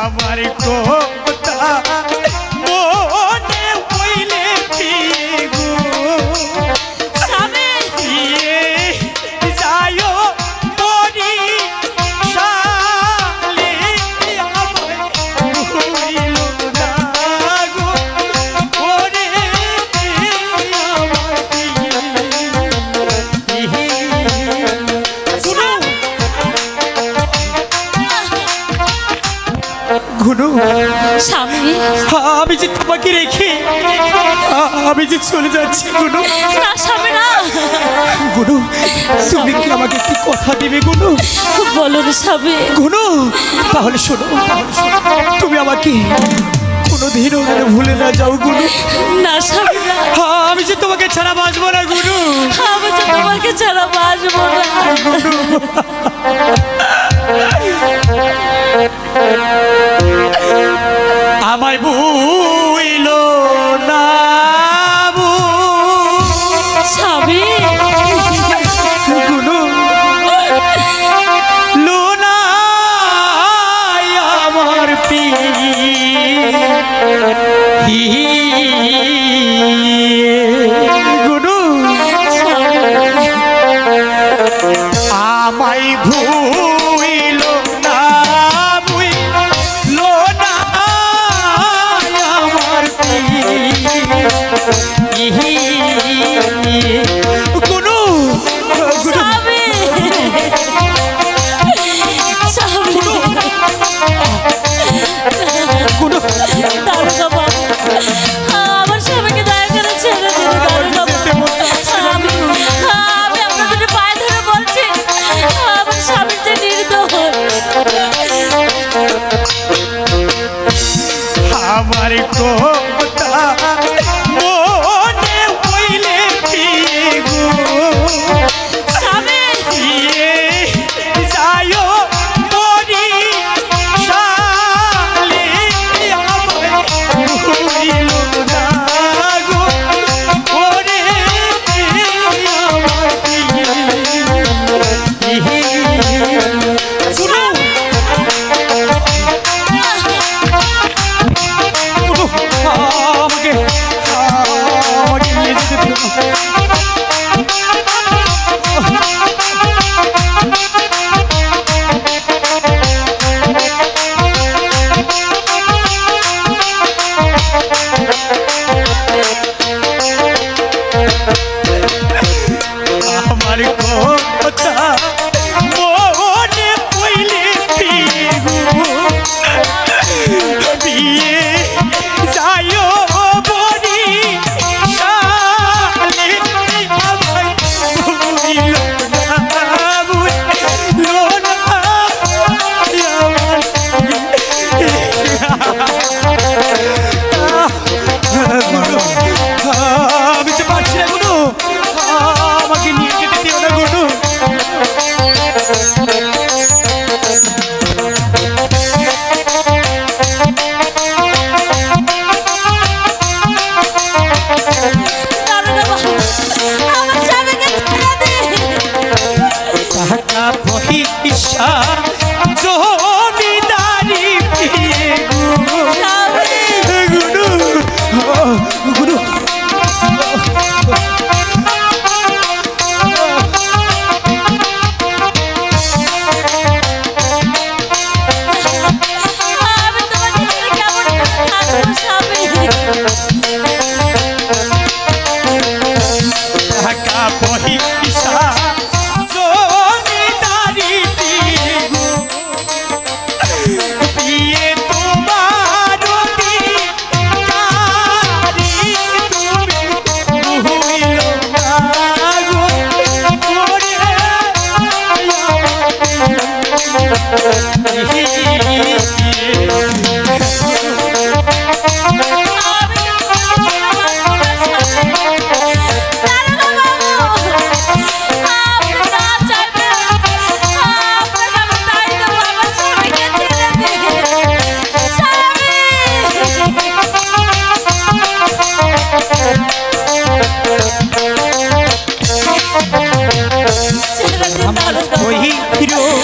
আমার কথা আমি যে তোমাকে রেখে আমি যে চলে যাচ্ছি গুনু। না স্বামী না। গুনু তুমি কি আমাকে একটি কথা দিবে গুনু? বলো রে স্বামী। গুনু তাহলে শোনো তুমি আমাকে কোনোদিনও যেন ভুলে না যাও গুনু। না স্বামী না। আমি যে তোমাকে ছাড়া বাঁচবো না গুনু। আমি তো তোমাকে ছাড়া বাঁচবো না। আমায় পহি আমার ওই রোগ